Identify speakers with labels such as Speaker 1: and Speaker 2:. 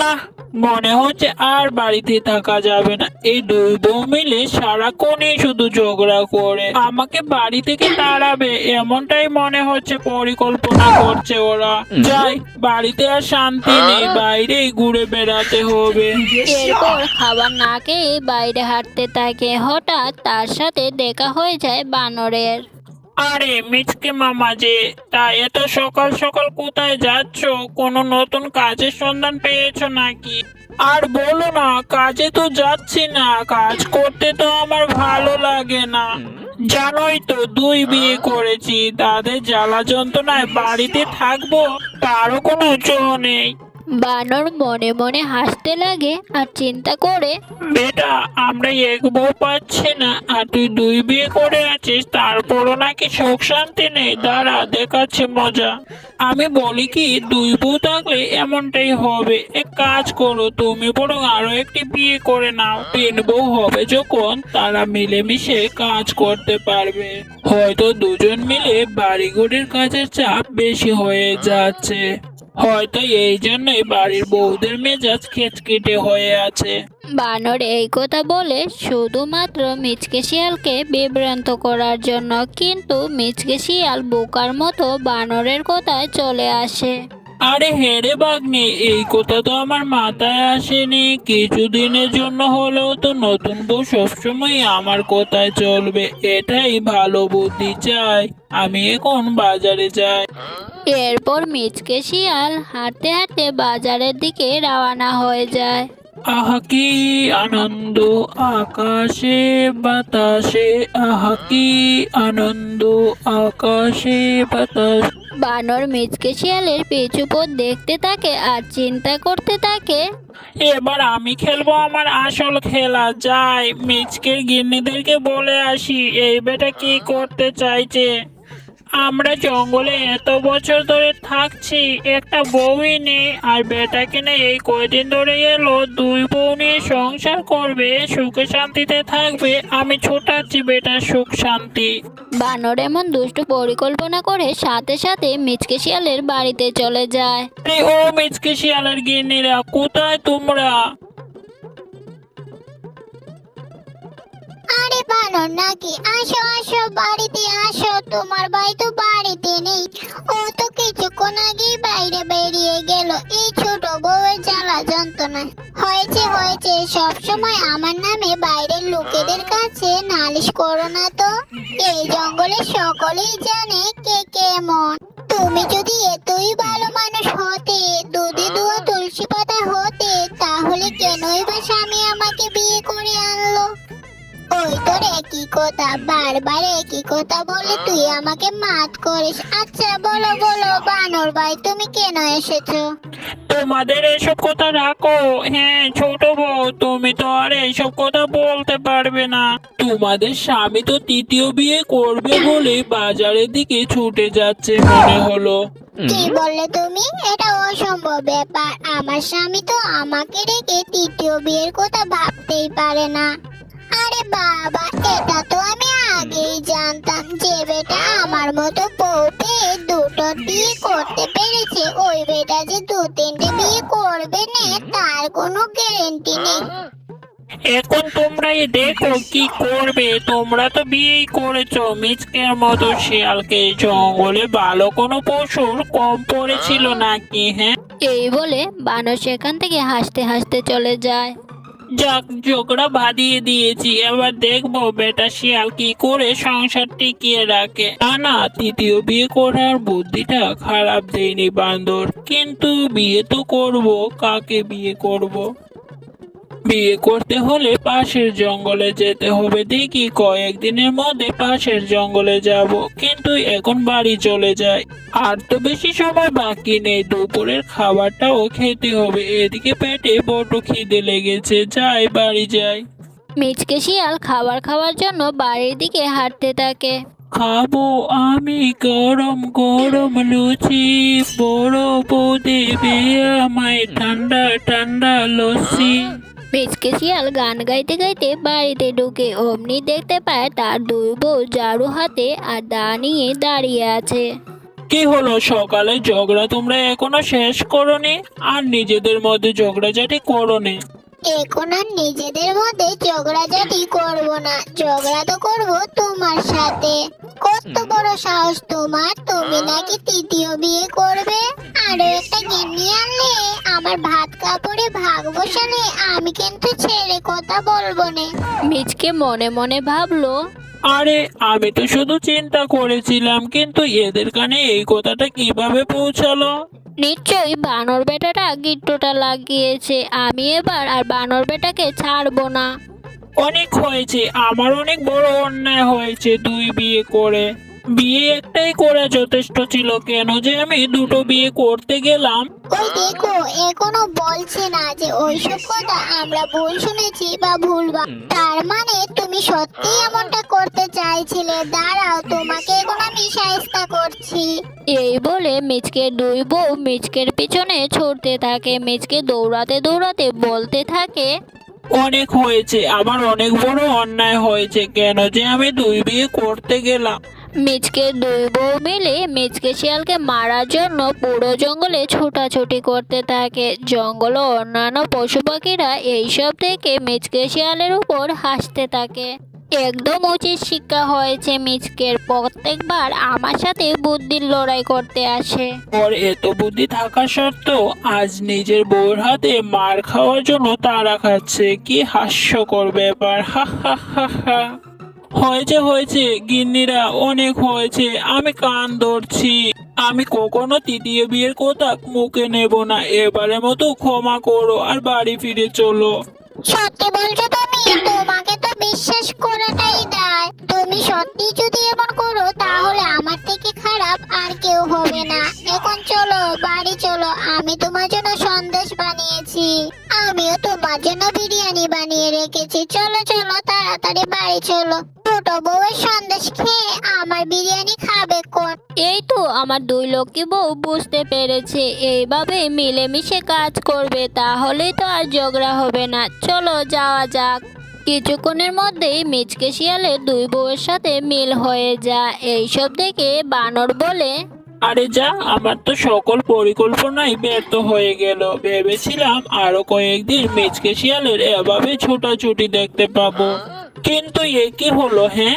Speaker 1: না, মনে হচ্ছে আর বাড়িতে থাকা যাবে না। এই দুই মিলে সারাক্ষণই শুধু ঝগড়া করে। আমাকে বাড়ি থেকে তাড়াবে, এমনটাই মনে হচ্ছে পরিকল্পনা করছে ওরা। যাই, বাড়িতে আর শান্তি নেই, বাইরেই ঘুরে বেড়াতে হবে।
Speaker 2: এরপর খাবার না খেয়ে বাইরে হাঁটতে থাকে। হঠাৎ তার সাথে দেখা হয়ে যায় বানরের।
Speaker 1: আরে মিচকে মামা যে, তা এত সকাল সকাল কোথায় যাচ্ছ? কোনো নতুন কাজের সন্ধান পেয়েছ নাকি? আর বলো না, কাজে তো যাচ্ছি না, কাজ করতে তো আমার ভালো লাগে না। জানোই তো, দুই বিয়ে করেছি, তাদের জ্বালা যন্ত্রণায় বাড়িতে থাকব, তারও কোনো জো নেই।
Speaker 2: বানর মনে মনে হাসতে লাগে আর চিন্তা করে,
Speaker 1: বেটা, আমরা এক বউ পাচ্ছি না, আর তুই দুই বিয়ে করে আছিস, তারপরও নাকি সুখ শান্তি নেই। দাঁড়া, দেখাচ্ছে মজা। আমি বলি কি, দুই বউ থাকলে এমনটাই হবে। এক কাজ করো, তুমি বরং আরও একটি বিয়ে করে নাও। তিন বউ হবে যখন তারা মিলেমিশে কাজ করতে পারবে। হয়তো দুজন মিলে বাড়িঘরের কাজের চাপ বেশি হয়ে যাচ্ছে। হয়তো এই জন্যই বাড়ির বৌদের মেজাজ খেচকেটে হয়ে আছে।
Speaker 2: বানর এই কথা বলে শুধুমাত্র মিচকে শিয়ালকে বিভ্রান্ত করার জন্য কিন্তু মিচকে শিয়াল বোকার মতো বানরের কথায় চলে আসে।
Speaker 1: আরে হেরে বাগনি এই কথা তো আমার মাথায় আসেনি। কিছুদিনের জন্য হলেও তো নতুন বউ সবসময় আমার কথায় চলবে এটাই ভালো বুদ্ধি চাই। আমি এখন বাজারে যাই।
Speaker 2: এরপর মিচকে শিয়াল হাঁটতে হাঁটতে বাজারের দিকে রওনা হয়ে যায়।
Speaker 1: আহা কি আনন্দ আকাশে বাতাসে। আহা কি আনন্দ আকাশে বাতাস।
Speaker 2: বানর মিচকে শিয়ালের পিছু পথ দেখতে থাকে আর চিন্তা করতে থাকে,
Speaker 1: এবার আমি খেলব আমার আসল খেলা। যাই, মিচকে গিন্নিদেরকে বলে আসি, এই বেটা কি করতে চাইছে? আমরা জঙ্গলে এত বছর ধরে থাকছি একটা বউই নেই আর বেটাকে না এই কয়দিন ধরে এলো দুই বউ নিয়ে সংসার করবে সুখে শান্তিতে থাকবে আমি ছোটাচ্ছি বেটার সুখ শান্তি।
Speaker 2: বানর এমন দুষ্টু পরিকল্পনা করে সাথে সাথে মিচকে শিয়ালের বাড়িতে চলে যায়।
Speaker 1: আরে ও মিচকে শিয়ালের গিন্নিরা কোথায় তোমরা?
Speaker 3: আরে বানর নাকি হয়েছে সব সময় আমার নামে বাইরের লোকেদের কাছে নালিশ করো না তো। এই জঙ্গলে সকলেই জানে কে কেমন। তুমি যদি এতই ভালো মানুষ হতে, দুধে দুয়া তুলসী পাতা হতে, তাহলে কেনই তোর একই কথা? বারবার একই কথা বলে তুই আমাকে মাত করিস? আচ্ছা বলো বলো বানর ভাই তুমি কেন এসেছ?
Speaker 1: তোমাদের এসব কথা রাখো। হ্যাঁ ছোট বউ তুমি তো আর কথা বলতে পারবে না। তোমাদের স্বামী তো তৃতীয় বিয়ে করবে বলে বাজারের দিকে ছুটে যাচ্ছে মনে হলো।
Speaker 3: কি বললে তুমি? এটা অসম্ভব ব্যাপার। আমার স্বামী তো আমাকে রেখে তৃতীয় বিয়ের কথা ভাবতেই পারে না। বাবা এটা তো আমি আগেই জানতাম যে বেটা আমার মতো বউ পেয়ে দুটো বিয়ে করতে পেরেছে। ওই বেটা যে দু তিনটে বিয়ে করবে না তার কোনো গ্যারেন্টি নেই।
Speaker 1: এখন তোমরাই দেখো কি করবে। তোমরা তো বিয়েই করেছ মিচকের মতো শিয়ালকে। জঙ্গলে ভালো কোনো পশুর কম পড়েছিল নাকি হ্যাঁ?
Speaker 2: এই বলে বানর সেখান থেকে হাসতে হাসতে চলে যায়।
Speaker 1: যাক, ঝগড়া বাঁধিয়ে দিয়েছি। এবার দেখব বেটা শিয়াল কি করে সংসার টিকিয়ে রাখে। তা না, তৃতীয় বিয়ে করার বুদ্ধিটা খারাপ দেয়নি বান্দর। কিন্তু বিয়ে তো করব, কাকে বিয়ে করব? বিয়ে করতে হলে পাশের জঙ্গলে যেতে হবে। দেখি কয়েকদিনের মধ্যে পাশের জঙ্গলে যাব কিন্তু এখন বাড়ি চলে যায় আর তো বেশি সময় বাকি নেই দুপুরের খাবারটাও খেতে হবে। এদিকে পেটে বড় খিদে লেগেছে যাই বাড়ি যাই।
Speaker 2: মিচকে শিয়াল খাবার খাওয়ার জন্য বাড়ির দিকে হাঁটতে থাকে।
Speaker 1: খাব আমি গরম গরম লুচি বড় বউ দেবে আমায় ঠান্ডা ঠান্ডা লস্যি।
Speaker 2: মিচকে শিয়াল গান গাইতে গাইতে বাড়িতে ঢুকে অমনি দেখতে পায় তার দুই বউ ঝাড়ু হাতে আর দা নিয়ে দাঁড়িয়ে আছে।
Speaker 1: কি হলো? সকালে ঝগড়া তোমরা এখনও শেষ করনি? আর নিজেদের মধ্যে ঝগড়াঝাটি করনি?
Speaker 3: এখন আর নিজেদের মধ্যে ঝগড়াঝাটি করব না। ঝগড়া তো করব তোমার সাথে। কত বড় সাহস তোমার। তুমি নাকি তৃতীয় বিয়ে করবে? আরও একটা গিন্নি আনলে? আমার ভাত কাপড়ে ভাগ বসালে আমি কিন্তু ছেড়ে কথা বলব না।
Speaker 2: মিচকে মনে মনে ভাবলো
Speaker 1: আরে আমি তো শুধু চিন্তা করেছিলাম কিন্তু এদের কানে এই কথাটা কীভাবে পৌঁছালো?
Speaker 2: নিশ্চয়ই বানর বেটাটা গিট্টুটা লাগিয়েছে আমি এবার আর বানর বেটাকে ছাড়বো না।
Speaker 1: অনেক হয়েছে আমার অনেক বড় অন্যায় হয়েছে দুই বিয়ে করে। বিয়ে একটাই করা যথেষ্ট ছিল কেন যে আমি দুটো বিয়ে করতে গেলাম?
Speaker 3: ওই দেখো এখনও বলছে না যে ওইসব কথা আমরা ভুল শুনেছি বা ভুল বা তার মানে তুমি সত্যি এমনটা করতে চাইছিলে। দাঁড়াও তোমাকে এখন আমি সাহেস্তা করছি।
Speaker 2: এই বলে মিচকে দুই বউ মিচকের পিছনে ছুটতে থাকে। মিচকে দৌড়াতে দৌড়াতে বলতে থাকে
Speaker 1: অনেক হয়েছে আমার অনেক বড় অন্যায় হয়েছে কেন যে আমি দুই বিয়ে করতে গেলাম?
Speaker 2: মিচকে দুই বউ মিলে মিচকে শিয়ালকে মারার জন্য পুরো জঙ্গলে ছোটাছুটি করতে থাকে। জঙ্গল ও অন্যান্য পশু পাখিরা এইসব দেখে মিচকে শিয়ালের উপর হাসতে থাকে। একদম উচিত শিক্ষা হয়েছে মিচকের, প্রত্যেকবার আমার সাথে বুদ্ধির লড়াই করতে আসে।
Speaker 1: ওর এত বুদ্ধি থাকা সত্ত্বেও আজ নিজের বউর হাতে মার খাওয়ার জন্য তারা খাচ্ছে। কি হাস্যকর ব্যাপার, হা হা হা হা। হয়েছে হয়েছে। গিন্নিরা, অনেক হয়েছে। আমি কান ধরছি। আমি কখনো তৃতীয় বিয়ের কথা মুখে নেব না। এবারের মতো ক্ষমা করো আর বাড়ি ফিরে চলো।
Speaker 3: সত্যি বলছো তুমি? তোমাকে তো বিশ্বাস করাটাই দায়। তুমি সত্যি যদি এমন করো, তাহলে আমার থেকে খারাপ আর কেউ হবে না। এখন চলো, বাড়ি চলো। আমি তোমার জন্য সন্দেশ বানিয়েছি। আমিও তোমার জন্য বিরিয়ানি বানিয়ে রেখেছি। চলো চলো ছোট বউয়ের সন্দেশ খেয়ে আমার বিরিয়ানি খাবে কোন?
Speaker 2: এই তো আমার দুই লক্ষ্মী বউ বুঝতে পেরেছে এইভাবে মিলেমিশে কাজ করবে তাহলেই তো আর ঝগড়া হবে না। চলো যাওয়া যাক। কিছুক্ষণের মধ্যেই মিচকে শিয়ালের দুই বউয়ের সাথে মিল হয়ে যায়। এইসব দেখে বানর বলে
Speaker 1: আরে যা আমার তো সকল পরিকল্পনাই ব্যর্থ হয়ে গেল। ভেবেছিলাম আরও কয়েকদিন মিচকে শিয়ালের এভাবে ছোটাছুটি দেখতে পাবো। কিন্তু এ কি হলো হ্যাঁ